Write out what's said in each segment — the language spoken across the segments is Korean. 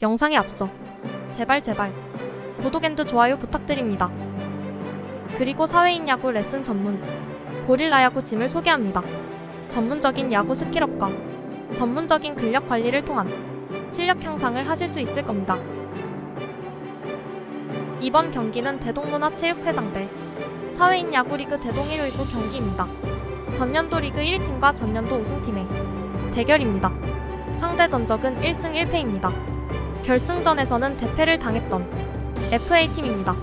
영상에 앞서 제발 제발 구독 앤드 좋아요 부탁드립니다. 그리고 사회인 야구 레슨 전문 고릴라 야구 짐을 소개합니다. 전문적인 야구 스킬업과 전문적인 근력 관리를 통한 실력 향상을 하실 수 있을 겁니다. 이번 경기는 대동문화체육회장배 사회인 야구리그 대동 1위구 경기입니다. 전년도 리그 1팀과 전년도 우승팀의 대결입니다. 상대 전적은 1승 1패입니다. 결승전에서는 대패를 당했던 FA팀입니다.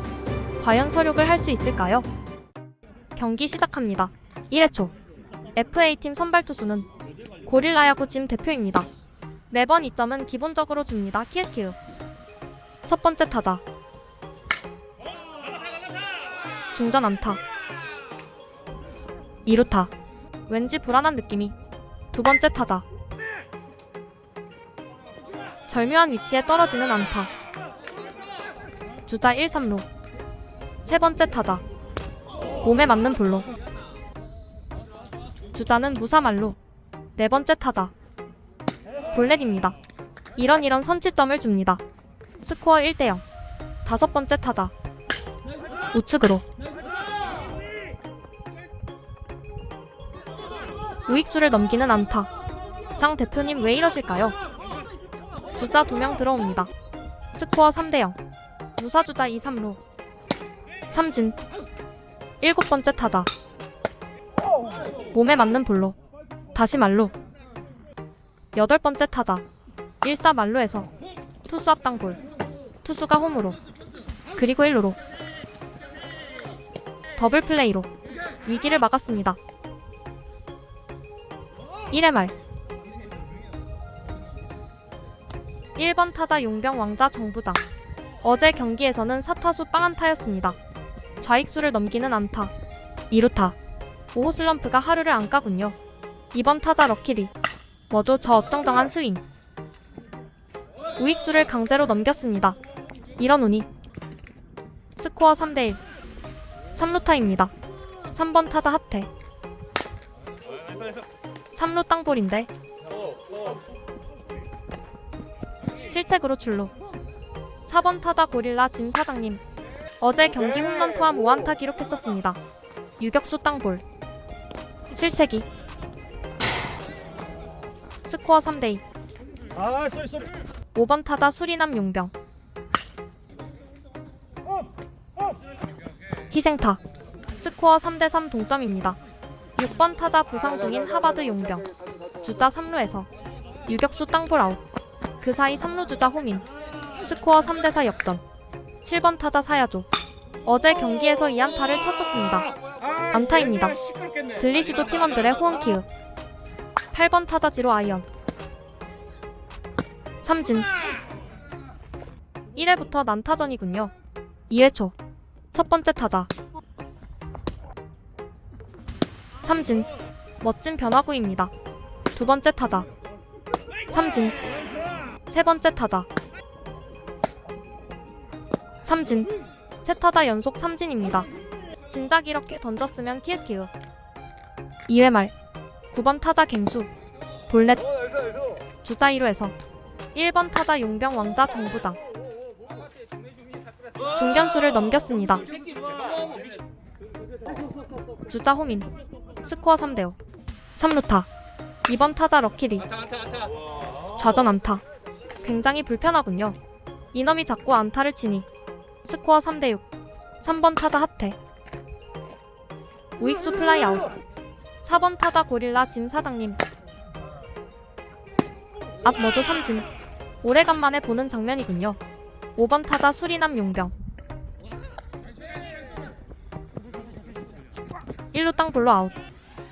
과연 서력을 할 수 있을까요? 경기 시작합니다. 1회 초 FA팀 선발 투수는 고릴라 야구 짐 대표입니다. 매번 2점은 기본적으로 줍니다. 키읔키읔 첫 번째 타자 중전 안타 2루타 왠지 불안한 느낌이 두 번째 타자 절묘한 위치에 떨어지는 안타. 주자 1, 3루. 세 번째 타자. 몸에 맞는 볼로 주자는 무사말로 네 번째 타자. 볼넷입니다. 이런 이런 선취점을 줍니다. 스코어 1대 0 다섯 번째 타자. 우측으로. 우익수를 넘기는 안타. 장 대표님 왜 이러실까요? 주자 2명 들어옵니다. 스코어 3대0. 무사주자 2, 3루. 삼진. 일곱 번째 타자. 몸에 맞는 볼로. 다시 말루. 여덟 번째 타자. 1사 말루에서 투수 앞당 볼. 투수가 홈으로. 그리고 1루로. 더블 플레이로 위기를 막았습니다. 1회 말 1번 타자 용병 왕자 정부장. 어제 경기에서는 사타수 빵 안타였습니다. 좌익수를 넘기는 안타. 2루타. 오호 슬럼프가 하루를 안 까군요. 2번 타자 럭키리. 뭐죠 저 어쩡쩡한 스윙. 우익수를 강제로 넘겼습니다. 이런 운이. 스코어 3대1. 3루타입니다. 3번 타자 하태. 3루 땅볼인데 실책으로 출루. 4번 타자 고릴라 짐 사장님. 어제 경기 홈런 포함 5안타 기록했었습니다. 유격수 땅볼. 실책이. 스코어 3대2. 아, 쏘리 쏘리. 5번 타자 수리남 용병. 희생타. 스코어 3대3 동점입니다. 6번 타자 부상 중인 하바드 용병. 주자 3루에서 유격수 땅볼 아웃. 그 사이 3루 주자 호민. 스코어 3대4 역전. 7번 타자 사야조. 어제 경기에서 2안타를 쳤었습니다. 안타입니다. 들리시죠 팀원들의 호응 키읔. 8번 타자 지로 아이언. 삼진. 1회부터 난타전이군요. 2회 초. 첫 번째 타자. 삼진. 멋진 변화구입니다. 두 번째 타자. 삼진. 세 번째 타자. 삼진. 세 타자 연속 삼진입니다. 진작 이렇게 던졌으면 키읔키읔. 2회 말. 9번 타자 갱수. 볼넷. 주자 1루에서 1번 타자 용병 왕자 정부장. 중견수를 넘겼습니다. 주자 호민. 스코어 3대5. 3루타. 2번 타자 럭키리. 좌전 안타. 굉장히 불편하군요. 이놈이 자꾸 안타를 치니. 스코어 3대6. 3번 타자 하태. 우익수 플라이 아웃. 4번 타자 고릴라 짐 사장님. 앞 머조 삼진. 오래간만에 보는 장면이군요. 5번 타자 수리남 용병. 1루 땅 볼로 아웃.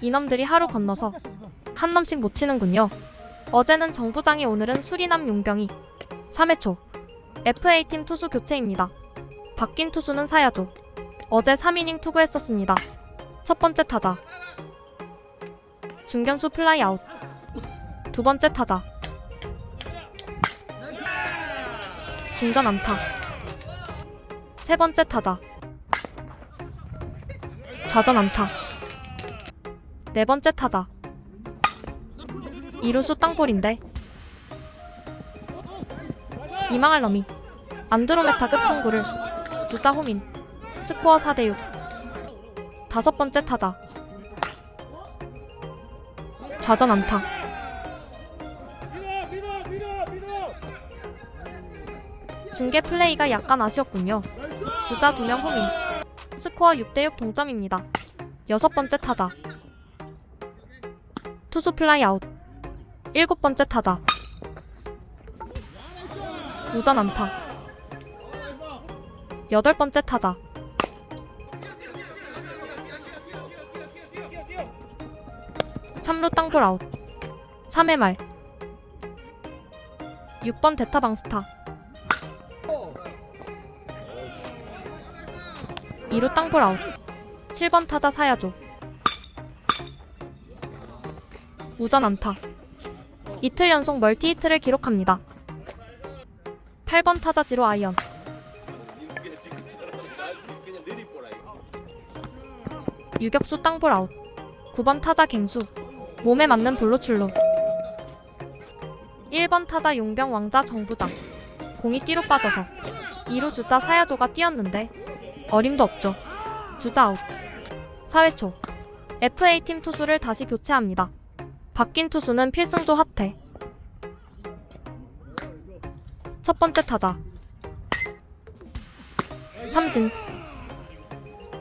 이놈들이 하루 건너서 한 놈씩 못 치는군요. 어제는 정부장이 오늘은 수리남 용병이 3회 초 FA팀 투수 교체입니다. 바뀐 투수는 사야조. 어제 3이닝 투구했었습니다. 첫 번째 타자. 중견수 플라이 아웃. 두 번째 타자. 중전 안타. 세 번째 타자. 좌전 안타. 네 번째 타자. 이루수 땅볼인데. 이망할 놈이 안드로메타급 송구를 주자 호민 스코어 4대6 다섯 번째 타자 좌전 안타 중계 플레이가 약간 아쉬웠군요. 주자 2명 호민. 스코어 6대6 동점입니다. 여섯 번째 타자. 투수 플라이 아웃. 일곱 번째 타자. 우전 안타. 여덟 번째 타자. 3루 땅볼 아웃. 3회 말. 6번 대타 방 스타. 2루 땅볼 아웃. 7번 타자 사야조. 우전 안타. 이틀 연속 멀티 히트를 기록합니다. 8번 타자 지로 아이언. 유격수 땅볼 아웃. 9번 타자 갱수. 몸에 맞는 볼로 출루. 1번 타자 용병 왕자 정부장. 공이 뒤로 빠져서 2루 주자 사야조가 뛰었는데 어림도 없죠. 주자 아웃. 4회 초. FA팀 투수를 다시 교체합니다. 바뀐 투수는 필승조 하태. 첫 번째 타자. 삼진.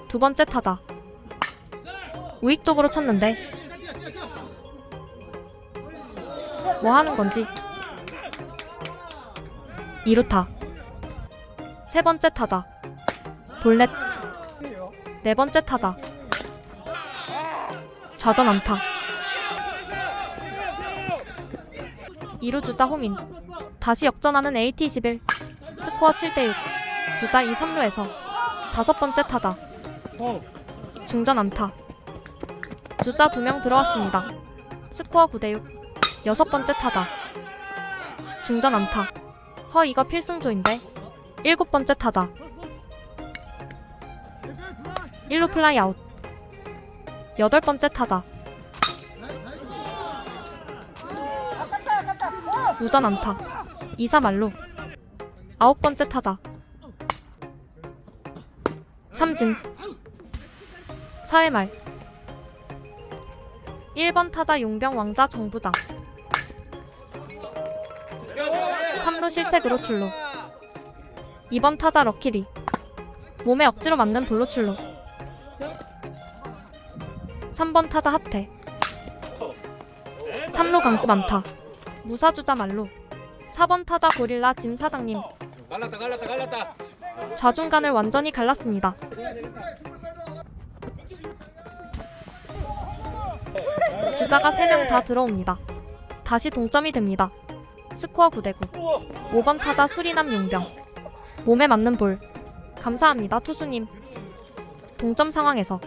두 번째 타자. 우익 쪽으로 쳤는데 뭐 하는 건지 2루타 세 번째 타자 볼넷 네 번째 타자 좌전 안타 2루 주자 호민 다시 역전하는 AT21 스코어 7대6 주자 2, 3루에서 다섯 번째 타자. 어 중전 안타. 주자 2명 들어왔습니다. 스코어 9대6 여섯 번째 타자. 중전 안타. 허 이거 필승조인데. 일곱 번째 타자. 1루 플라이 아웃. 여덟 번째 타자 우전 안타. 2사 말루 아홉 번째 타자. 삼진. 4회 말. 1번 타자 용병 왕자 정부장. 3루 실책으로 출루. 2번 타자 럭키리. 몸에 억지로 맞는 볼로 출루. 3번 타자 하태. 3루 강습 안타 무사주자 말루 4번 타자 고릴라 짐 사장님 갈랐다 갈랐다 갈랐다 좌중간을 완전히 갈랐습니다. 주자가 3명 다 들어옵니다. 다시 동점이 됩니다. 스코어 9대9. 5번 타자 수리남 용병. 몸에 맞는 볼. 감사합니다, 투수님. 동점 상황에서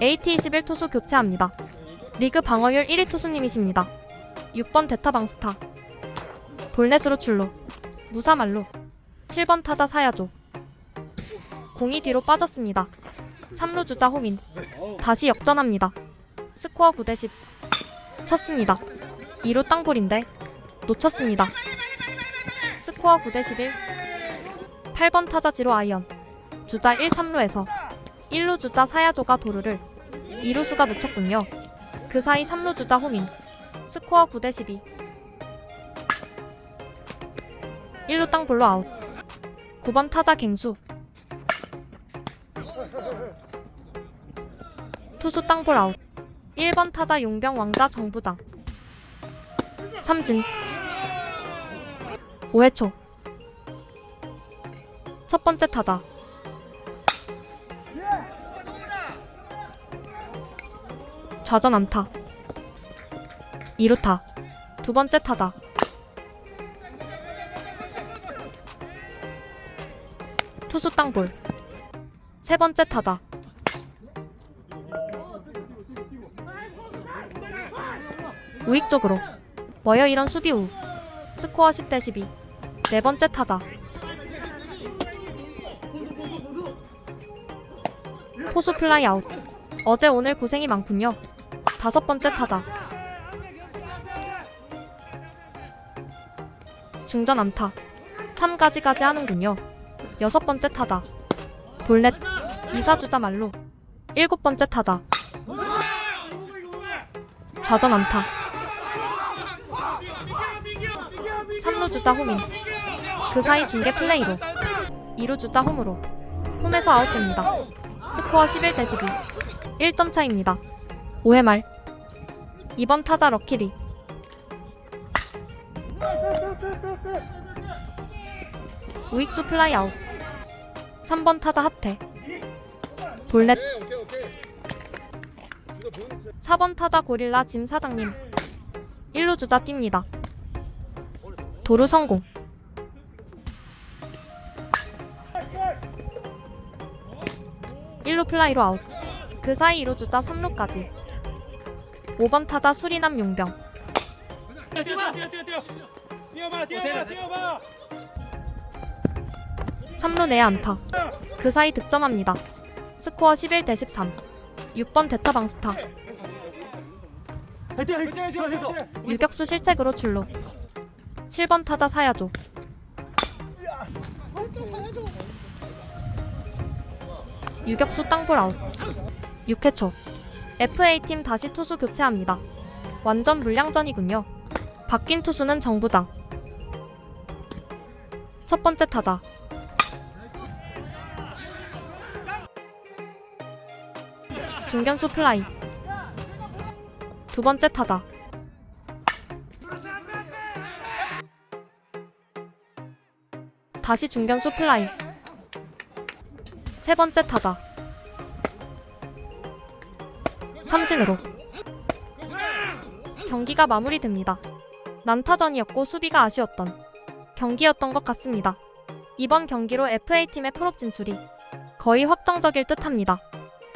AT21 투수 교체합니다. 리그 방어율 1위 투수님이십니다. 6번 대타 방스타. 볼넷으로 출루. 무사말루. 7번 타자 사야조. 공이 뒤로 빠졌습니다. 3루 주자 호민. 다시 역전합니다. 스코어 9대 10. 쳤습니다. 2루 땅볼인데 놓쳤습니다. 스코어 9대 11. 8번 타자 지로 아이언. 주자 1, 3루에서 1루 주자 사야조가 도루를 2루수가 놓쳤군요. 그 사이 3루 주자 호민. 스코어 9대 12. 1루 땅 볼로 아웃. 9번 타자 갱수. 투수 땅볼 아웃. 1번 타자 용병 왕자 정부장. 삼진. 5회 초. 첫 번째 타자. 좌전 안타. 2루타. 두 번째 타자. 투수 땅볼. 세 번째 타자. 우익 쪽으로. 뭐여 이런 수비 우. 스코어 10대 12. 네 번째 타자. 포수 플라이 아웃. 어제 오늘 고생이 많군요. 다섯 번째 타자. 중전 안타. 참 가지가지 하는군요. 여섯 번째 타자. 볼넷. 이사주자 말로. 일곱 번째 타자. 좌전 안타. 3루 주자 홈인. 그 사이 중계 플레이로. 2루 주자 홈으로. 홈에서 아웃됩니다. 스코어 11대 12. 1점 차입니다. 5회 말. 2번 타자 럭키리. 우익수 플라이 아웃. 3번 타자 하태. 볼넷. 4번 타자 고릴라 짐 사장님. 1루 주자 뜁니다. 도루 성공. 1루 플라이로 아웃. 그 사이 2루 주자 3루까지. 5번 타자 수리남 용병. 뛰어봐 뛰어 뛰어 뛰어 뛰어봐 뛰어봐 뛰어봐 3루 내 안타. 그 사이 득점합니다. 스코어 11 대 13. 6번 데타방스타. 화이팅 화이팅 화이팅 유격수 실책으로 출루. 7번 타자 사야조. 유격수 땅볼 아웃. 6회 초. FA팀 다시 투수 교체합니다. 완전 물량전이군요. 바뀐 투수는 정부장. 첫 번째 타자. 중견수 플라이. 두 번째 타자. 다시 중견수 플라이. 세 번째 타자. 삼진으로. 경기가 마무리됩니다. 난타전이었고 수비가 아쉬웠던 경기였던 것 같습니다. 이번 경기로 FA팀의 프로 진출이 거의 확정적일 듯 합니다.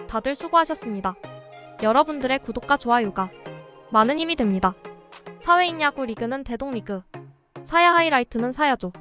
다들 수고하셨습니다. 여러분들의 구독과 좋아요가 많은 힘이 됩니다. 사회인 야구 리그는 대동 리그, 사야 하이라이트는 사야조.